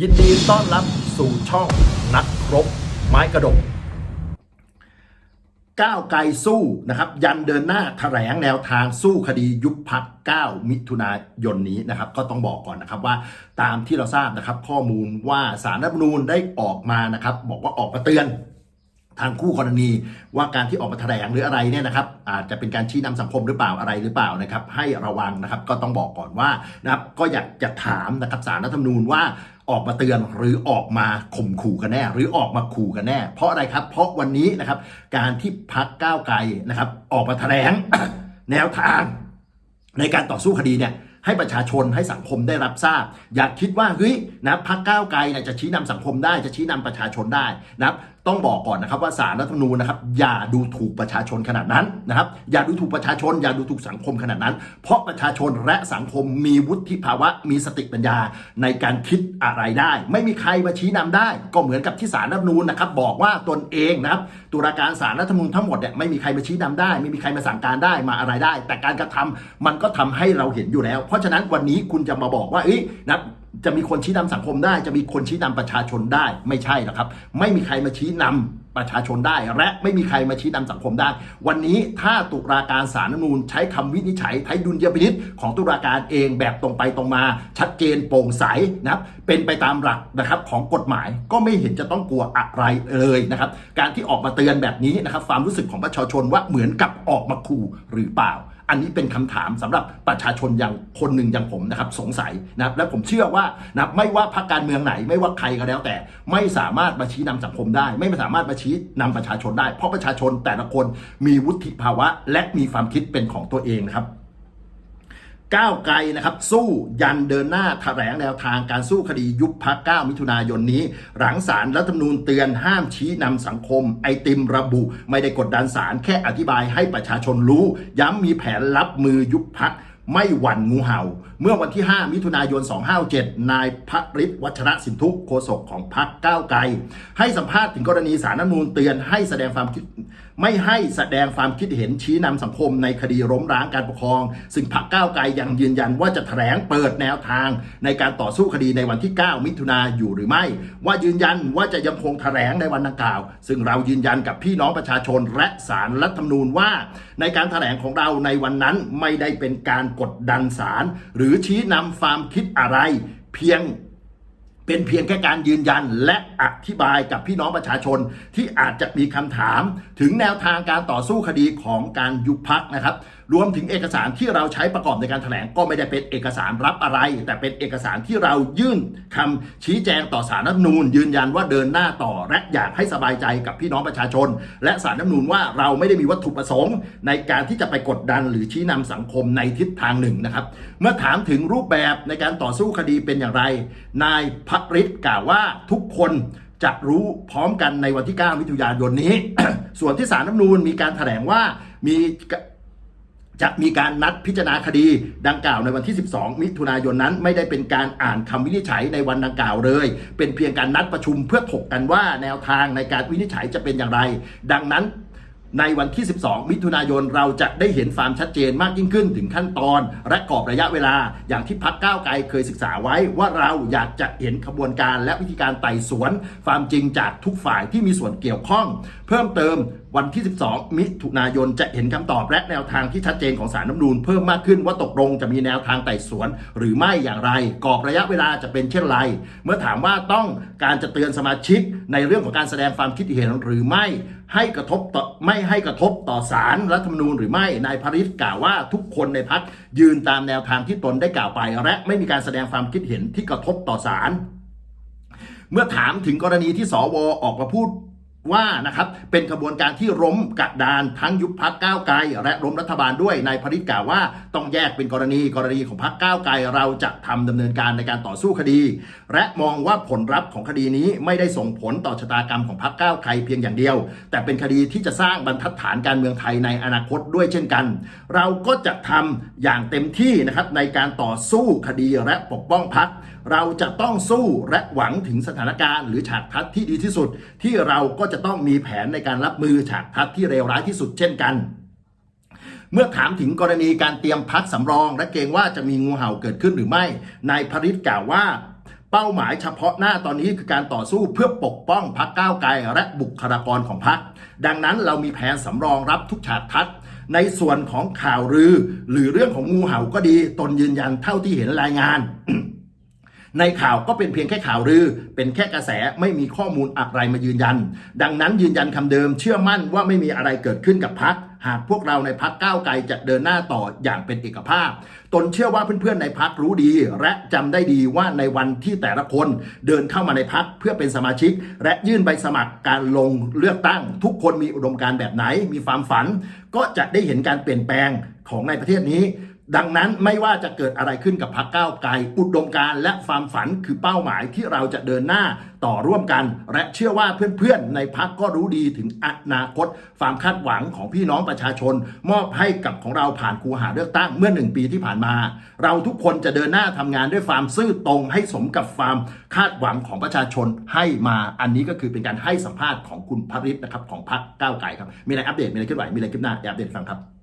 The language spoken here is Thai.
ยินดีต้อนรับสู่ช่องนักครบไม้กระดก ก้าวไกลสู้นะครับ ยันเดินหน้าแถลงแนวทางสู้คดียุบพัก 9 มิถุนายนนี้นะครับ ก็ต้องบอกก่อนนะครับว่าตามที่เราทราบนะครับ ข้อมูลว่าสารรัฐธรรมนูญได้ออกมานะครับ บอกว่าออกมาเตือนทางคู่กรณีว่าการที่ออกมาแถลงหรืออะไรเนี่ยนะครับอาจจะเป็นการชี้นำสังคมหรือเปล่าอะไรหรือเปล่านะครับ ให้ระวังนะครับก็ต้องบอกก่อนว่านะครับก็อยากจะถามนะครับสารรัฐธรรมนูญว่า ออกมาเตือนหรือออกมาข่มขู่กันแน่ หรือออกมาขู่กันแน่ เพราะอะไรครับ เพราะวันนี้นะครับ การที่พักก้าวไกลนะครับ ออกมาแถลงแนวทาง ในการต่อสู้คดีเนี่ยให้ประชาชนให้สังคมได้รับทราบ อย่าคิดว่าเฮ้ยนะพักก้าวไกลเนี่ยจะชี้นำสังคมได้จะชี้นำประชาชนได้นะ ต้องบอกก่อนนะครับว่าสารรัฐธรรมนูญนะครับอย่าดูถูกประชาชนขนาดนั้นนะครับอย่าดูถูกประชาชน อย่าดูถูกสังคมขนาดนั้น เพราะประชาชนและสังคมมีวุฒิภาวะ มีสติปัญญาในการคิดอะไรได้ ไม่มีใครมาชี้นำได้ ก็เหมือนกับที่สารรัฐธรรมนูญนะครับบอกว่าตนเองนะครับตุลาการสารรัฐธรรมนูญทั้งหมดเนี่ยไม่มีใครมาชี้นำได้ ไม่มีใครมาสั่งการได้มาอะไรได้ แต่การกระทำมันก็ทำให้เราเห็นอยู่แล้ว เพราะฉะนั้นวันนี้คุณจะมาบอกว่าเอ้ยนะ จะมีคนชี้นำสังคมได้ จะมีคนชี้นำประชาชนได้ไม่ใช่หรอกครับ ไม่มีใครมาชี้นำประชาชนได้ และไม่มีใครมาชี้นำสังคมได้ วันนี้ถ้าตุลาการศารัฐนูญใช้คำวินิจฉัยใช้ดุลยพินิษของตุลาการเองแบบตรงไปตรงมา ชัดเจนโปร่งใสนะครับเป็นไปตามหลักนะครับของกฎหมายก็ไม่เห็นจะต้องกลัวอะไรเลยนะครับ การที่ออกมาเตือนแบบนี้นะครับ ความรู้สึกของประชาชนว่าเหมือนกับออกมาขู่หรือเปล่า อันนี้เป็นคำถามสำหรับประชาชนอย่างคนหนึ่งอย่างผมนะครับสงสัยนะครับและผมเชื่อว่านะไม่ว่าพรรคการเมืองไหน ไม่ว่าใครก็แล้วแต่ ไม่สามารถมาชี้นำสังคมได้ ไม่สามารถมาชี้นำประชาชนได้ เพราะประชาชนแต่ละคนมีวุฒิภาวะ และมีความคิดเป็นของตัวเองนะครับ ก้าวไกลนะครับ สู้ยันเดินหน้าแถลงแนวทางการสู้คดียุบพัก 9 มิถุนายนนี้ หลังสารรัฐธรรมนูญเตือนห้ามชี้นำสังคม ไอติมระบุ ไม่ได้กดดันสารแค่อธิบายให้ประชาชนรู้ ย้ำมีแผนรับมือยุบพัก ไม่หวั่นงูเห่า เมื่อวันที่ 5 มิถุนายน 257 นายพระฤทธิ์วัชระสินทุกโฆษกของพรรคก้าวไกล ให้สัมภาษณ์ถึงกรณีสารรัฐธรรมนูญเตือนให้แสดงความคิดไม่ให้แสดงความคิดเห็นชี้นำสังคมในคดีล้มล้างการปกครอง ซึ่งพรรคก้าวไกลยังยืนยันว่าจะแถลงเปิดแนวทาง ในการต่อสู้คดีในวันที่ 9 มิถุนาอยู่หรือไม่ ว่ายืนยันว่าจะยังคงแถลงในวันดังกล่าว ซึ่งเรายืนยันกับพี่น้องประชาชนและสารรัฐธรรมนูญว่า ในการแถลงของเราในวันนั้นไม่ได้เป็นการกดดันสารหรือชี้นำความคิดอะไร เพียง เป็นเพียงแค่การยืนยันและอธิบายกับพี่น้องประชาชนที่อาจจะมีคำถามถึงแนวทางการต่อสู้คดีของการยุบพักนะครับ รวมถึงเอกสารที่เราใช้ประกอบในการแถลงก็ไม่ได้เป็นเอกสารรับอะไร แต่เป็นเอกสารที่เรายื่นคำชี้แจงต่อสารรัฐนูญยืนยันว่าเดินหน้าต่อและอยากให้สบายใจกับพี่น้องประชาชน และสารรัฐนูญว่าเราไม่ได้มีวัตถุประสงค์ ในการที่จะไปกดดันหรือชี้นำสังคมในทิศทางหนึ่งนะครับ เมื่อถามถึงรูปแบบในการต่อสู้คดีเป็นอย่างไร นายพักฤทธิ์กล่าวว่าทุกคนจะรู้พร้อมกันในวันที่ 9 มิถุนายนนี้ ส่วนที่สารรัฐนูญมีการแถลงว่ามีจะมีการนัดพิจารณาคดีดังกล่าวในวันที่ 12 มิถุนายนนั้น ไม่ได้เป็นการอ่านคำวินิจฉัยในวันดังกล่าวเลย เป็นเพียงการนัดประชุมเพื่อถกกันว่าแนวทางในการวินิจฉัยจะเป็นอย่างไร ดังนั้น ในวันที่ 12 มิถุนายนเราจะได้เห็นความชัดเจนมากยิ่งขึ้นถึงขั้นตอน และกรอบระยะเวลา อย่างที่พักก้าวไกลเคยศึกษาไว้ว่าเราอยากจะเห็นขบวนการและวิธีการไต่สวน ความจริงจากทุกฝ่ายที่มีส่วนเกี่ยวข้อง เพิ่มเติม วันที่ 12 มิถุนายนจะเห็นคำตอบและแนวทางที่ชัดเจนของสารน้ำนูนเพิ่มมากขึ้นว่าตกลงจะมีแนวทางไต่สวน หรือไม่อย่างไรกรอบระยะเวลาจะเป็นเช่นไร เมื่อถามว่าต้องการจะเตือนสมาชิกในเรื่องของการแสดงความคิดเห็นหรือไม่ให้กระทบต่อไม่ให้กระทบต่อสารรัฐธรรมนูญหรือไม่นายพริษกล่าวว่าทุกคนในพักยืนตามแนวทางที่ตนได้กล่าวไป และไม่มีการแสดงความคิดเห็นที่กระทบต่อสารเมื่อถามถึงกรณีที่สวออกมาพูด ว่านะครับเป็นขบวนการที่ล้มกระดานทั้งยุบพักก้าวไกล และล้มรัฐบาลด้วยนายพริษกล่าวว่าต้องแยกเป็นกรณีกรณีของพักก้าวไกลเราจะทำดำเนินการในการต่อสู้คดี และมองว่าผลลัพธ์ของคดีนี้ไม่ได้ส่งผลต่อชะตากรรมของพักก้าวไกลเพียงอย่างเดียว แต่เป็นคดีที่จะสร้างบรรทัดฐานการเมืองไทยในอนาคตด้วยเช่นกัน เราก็จะทำอย่างเต็มที่นะครับในการต่อสู้คดีและปกป้องพักเราจะต้องสู้และหวังถึงสถานการณ์หรือฉากทัศน์ที่ดีที่สุด ที่เราก็จะต้องมีแผนในการรับมือฉากทัศน์ที่เลวร้ายที่สุดเช่นกันเมื่อถามถึงกรณีการเตรียมพักสำรอง และเกรงว่าจะมีงูเห่าเกิดขึ้นหรือไม่ นายพริษกล่าวว่า เป้าหมายเฉพาะหน้าตอนนี้คือการต่อสู้เพื่อปกป้องพักก้าวไกลและบุคลากรของพัก ดังนั้นเรามีแผนสำรองรับทุกฉากทัศน์ในส่วนของข่าวลือ หรือเรื่องของงูเห่าก็ดี ตนยืนยันเท่าที่เห็นรายงาน ในข่าวก็เป็นเพียงแค่ข่าวลือ เป็นแค่กระแสไม่มีข้อมูลอะไรมายืนยัน ดังนั้นยืนยันคำเดิม เชื่อมั่นว่าไม่มีอะไรเกิดขึ้นกับพักหากพวกเราในพักก้าวไกลจะเดินหน้าต่ออย่างเป็นเอกภาพ ตนเชื่อว่าเพื่อนๆในพักรู้ดี และจำได้ดีว่าในวันที่แต่ละคนเดินเข้ามาในพักเพื่อเป็นสมาชิก และยื่นใบสมัครการลงเลือกตั้ง ทุกคนมีอุดมการณ์แบบไหนมีความฝัน ก็จะได้เห็นการเปลี่ยนแปลงของในประเทศนี้ ดังนั้นไม่ว่าจะเกิดอะไรขึ้นกับพรรคก้าวไกลอุดมการและความฝันคือเป้าหมายที่เราจะเดินหน้าต่อร่วมกัน และเชื่อว่าเพื่อนๆ ในพรรคก็รู้ดีถึงอนาคตความคาดหวังของพี่น้องประชาชน มอบให้กับของเราผ่านคูหาเลือกตั้งเมื่อหนึ่งปีที่ผ่านมา เราทุกคนจะเดินหน้าทำงานด้วยความซื่อตรงให้สมกับความคาดหวังของประชาชนให้มาอันนี้ก็คือเป็นการให้สัมภาษณ์ของคุณพริษนะครับของพรรคก้าวไกลครับมีอะไรอัปเดตมีอะไรเคลื่อนไหวมีอะไรคืบหน้าเดี๋ยวอัปเดตฟังครับ